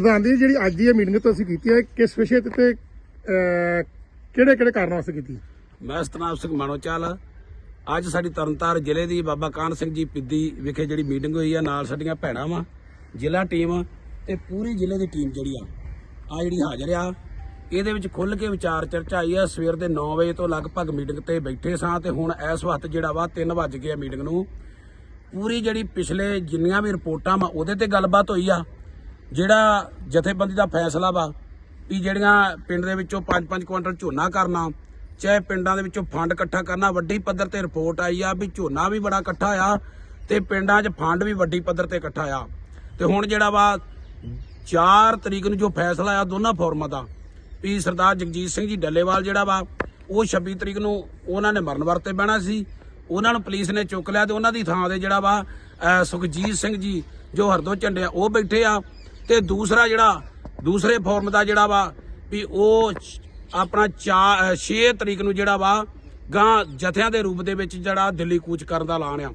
ਪ੍ਰਧਾਨ ਜੀ, ਜਿਹੜੀ ਅੱਜ ਦੀ ਇਹ ਮੀਟਿੰਗ ਤੁਸੀਂ ਕੀਤੀ ਹੈ ਕਿਸ ਵਿਸ਼ੇ ਤੇ ਕਿਹੜੇ ਕਿਹੜੇ ਕਾਰਨਾਂ ਵਾਸਤੇ ਕੀਤੀ? ਮੈਂ ਸਤਨਾਮ ਸਿੰਘ ਮਾਨੋਚਾਲ ਅੱਜ ਸਾਡੀ ਤਰਨਤਾਰਨ ਜ਼ਿਲ੍ਹੇ ਦੀ ਬਾਬਾ ਕਾਨ ਸਿੰਘ ਜੀ ਪਿੱਦੀ ਵਿਖੇ ਜਿਹੜੀ ਮੀਟਿੰਗ ਹੋਈ ਆ, ਨਾਲ ਸਾਡੀਆਂ ਭੈਣਾਂ ਵਾ, ਜ਼ਿਲ੍ਹਾ ਟੀਮ ਤੇ ਪੂਰੀ ਜ਼ਿਲ੍ਹੇ ਦੀ ਟੀਮ ਜਿਹੜੀ ਆ ਆ ਜਿਹੜੀ ਹਾਜ਼ਰ ਆ। ਇਹਦੇ ਵਿੱਚ ਖੁੱਲ ਕੇ ਵਿਚਾਰ ਚਰਚਾ ਆਈ ਆ, ਸਵੇਰ ਦੇ 9 ਵਜੇ ਤੋਂ ਲਗਭਗ ਮੀਟਿੰਗ ਤੇ ਬੈਠੇ ਸਾਂ ਤੇ ਹੁਣ ਇਸ ਵਕਤ ਜਿਹੜਾ ਵਾ 3 ਵੱਜ ਗਏ ਮੀਟਿੰਗ ਨੂੰ। ਪੂਰੀ ਜਿਹੜੀ ਪਿਛਲੇ ਜਿੰਨੀਆਂ ਵੀ ਰਿਪੋਰਟਾਂ ਵਾ, ਉਹਦੇ ਤੇ ਗੱਲਬਾਤ ਹੋਈ ਆ। ਜਿਹੜਾ ਜਥੇਬੰਦੀ ਦਾ ਫੈਸਲਾ ਵਾ ਵੀ ਜਿਹੜੀਆਂ ਪਿੰਡ ਦੇ ਵਿੱਚੋਂ 5-5 ਕੁਇੰਟਲ ਝੋਨਾ ਕਰਨਾ, ਚਾਹੇ ਪਿੰਡਾਂ ਦੇ ਵਿੱਚੋਂ ਫੰਡ ਇਕੱਠਾ ਕਰਨਾ, ਵੱਡੀ ਪੱਧਰ ਤੇ ਰਿਪੋਰਟ ਆਈ ਆ ਵੀ ਝੋਨਾ ਵੀ ਬੜਾ ਇਕੱਠਾ ਆ ਤੇ ਪਿੰਡਾਂ 'ਚ ਫੰਡ ਵੀ ਵੱਡੀ ਪੱਧਰ ਤੇ ਇਕੱਠਾ ਆ। ਤੇ ਹੁਣ ਜਿਹੜਾ ਵਾ 4 ਤਰੀਕ ਨੂੰ ਜੋ ਫੈਸਲਾ ਆ, ਦੋਨਾਂ ਫੋਰਮਾਂ ਦਾ, ਵੀ ਸਰਦਾਰ ਜਗਜੀਤ ਸਿੰਘ ਜੀ ਡੱਲੇਵਾਲ ਜਿਹੜਾ ਵਾ, ਉਹ 26 ਤਰੀਕ ਨੂੰ ਉਹਨਾਂ ਨੇ ਮਰਨ ਵਰਤੇ ਬਹਿਣਾ ਸੀ। ਉਹਨਾਂ ਨੂੰ ਪੁਲਿਸ ਨੇ ਚੁੱਕ ਲਿਆ ਤੇ ਉਹਨਾਂ ਦੀ ਥਾਂ ਤੇ ਜਿਹੜਾ ਵਾ ਸੁਖਜੀਤ ਸਿੰਘ ਜੀ, ਜੋ ਹਰਦੋ ਝੰਡੇ ਆ ਉਹ ਬੈਠੇ ਆ। ਤੇ ਦੂਸਰਾ ਜਿਹੜਾ, ਦੂਸਰੇ ਫੋਰਮ ਦਾ ਜਿਹੜਾ ਵਾ, ਵੀ ਉਹ ਆਪਣਾ 6 ਤਰੀਕ ਨੂੰ ਜਿਹੜਾ ਵਾ, ਗਾਂ ਜਥਿਆਂ ਦੇ ਰੂਪ ਦੇ ਵਿੱਚ ਜਿਹੜਾ ਦਿੱਲੀ ਕੂਚ ਕਰਨ ਦਾ ਐਲਾਨ ਆ।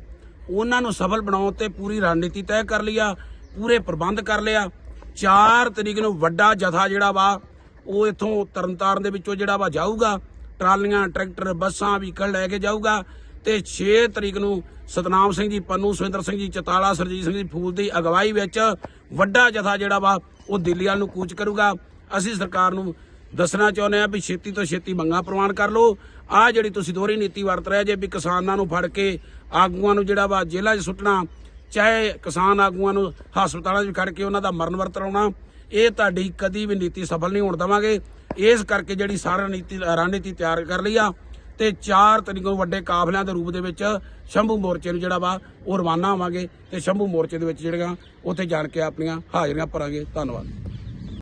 ਉਹਨਾਂ ਨੂੰ ਸਫਲ ਬਣਾਉਣ ਤੇ ਪੂਰੀ ਰਣਨੀਤੀ ਤੈਅ ਕਰ ਲਈ ਆ, ਪੂਰੇ ਪ੍ਰਬੰਧ ਕਰ ਲਿਆ 4 ਤਰੀਕ ਨੂੰ ਵੱਡਾ ਜਥਾ ਜਿਹੜਾ ਵਾ, ਉਹ ਇੱਥੋਂ ਤਰਨਤਾਰਨ ਦੇ ਵਿੱਚੋਂ ਜਿਹੜਾ ਵਾ ਜਾਊਗਾ। ਟਰਾਲੀਆਂ, ਟਰੈਕਟਰ, ਬੱਸਾਂ ਵੀਕਲ ਲੈ ਕੇ ਜਾਊਗਾ। ਤੇ 6 ਤਰੀਕ ਨੂੰ ਸਤਨਾਮ ਸਿੰਘ ਜੀ, ਪੰਨੂ ਸੁਰਿੰਦਰ ਸਿੰਘ ਜੀ, ਚਤਾਲਾ ਸਰਜੀਤ ਸਿੰਘ ਜੀ ਫੂਲ ਦੀ ਅਗਵਾਈ ਵਿੱਚ ਵੱਡਾ ਜਥਾ ਜਿਹੜਾ ਵਾ, ਉਹ ਦਿੱਲੀ ਵੱਲ ਨੂੰ ਕੂਚ ਕਰੂਗਾ। ਅਸੀਂ ਸਰਕਾਰ ਨੂੰ ਦੱਸਣਾ ਚਾਹੁੰਦੇ ਆ ਵੀ ਛੇਤੀ ਤੋਂ ਛੇਤੀ ਮੰਗਾਂ ਪ੍ਰਵਾਨ ਕਰ ਲਓ। ਆ ਜਿਹੜੀ ਤੁਸੀਂ ਦੋਹਰੀ ਨੀਤੀ ਵਰਤ ਰਹੇ ਜੇ ਵੀ ਕਿਸਾਨਾਂ ਨੂੰ ਫੜ ਕੇ ਆਗੂਆਂ ਨੂੰ ਜਿਹੜਾ ਵਾ ਜੇਲ੍ਹਾਂ 'ਚ ਸੁੱਟਣਾ, ਚਾਹੇ ਕਿਸਾਨ ਆਗੂਆਂ ਨੂੰ ਹਸਪਤਾਲਾਂ 'ਚ ਖੜ ਕੇ ਉਹਨਾਂ ਦਾ ਮਰਨ ਵਰਤ ਲਾਉਣਾ, ਇਹ ਤੁਹਾਡੀ ਕਦੀ ਵੀ ਨੀਤੀ ਸਫਲ ਨਹੀਂ ਹੋਣ ਦੇਵਾਂਗੇ। ਇਸ ਕਰਕੇ ਜਿਹੜੀ ਸਾਰਾ ਨੀਤੀ ਰਣਨੀਤੀ ਤਿਆਰ ਕਰ ਲਈ ਆ ਤੇ 4 ਤਰੀਕ ਨੂੰ ਵੱਡੇ ਕਾਫਲਿਆਂ ਦੇ ਰੂਪ ਦੇ ਵਿੱਚ ਸ਼ੰਭੂ ਮੋਰਚੇ ਨੂੰ ਜਿਹੜਾ ਵਾ, ਉਹ ਰਵਾਨਾ ਹੋਵਾਂਗੇ ਤੇ ਸ਼ੰਭੂ ਮੋਰਚੇ ਦੇ ਵਿੱਚ ਜਿਹੜੀਆਂ ਉੱਥੇ ਜਾਣ ਕੇ ਆਪਣੀਆਂ ਹਾਜ਼ਰੀਆਂ ਭਰਾਂਗੇ। ਧੰਨਵਾਦ।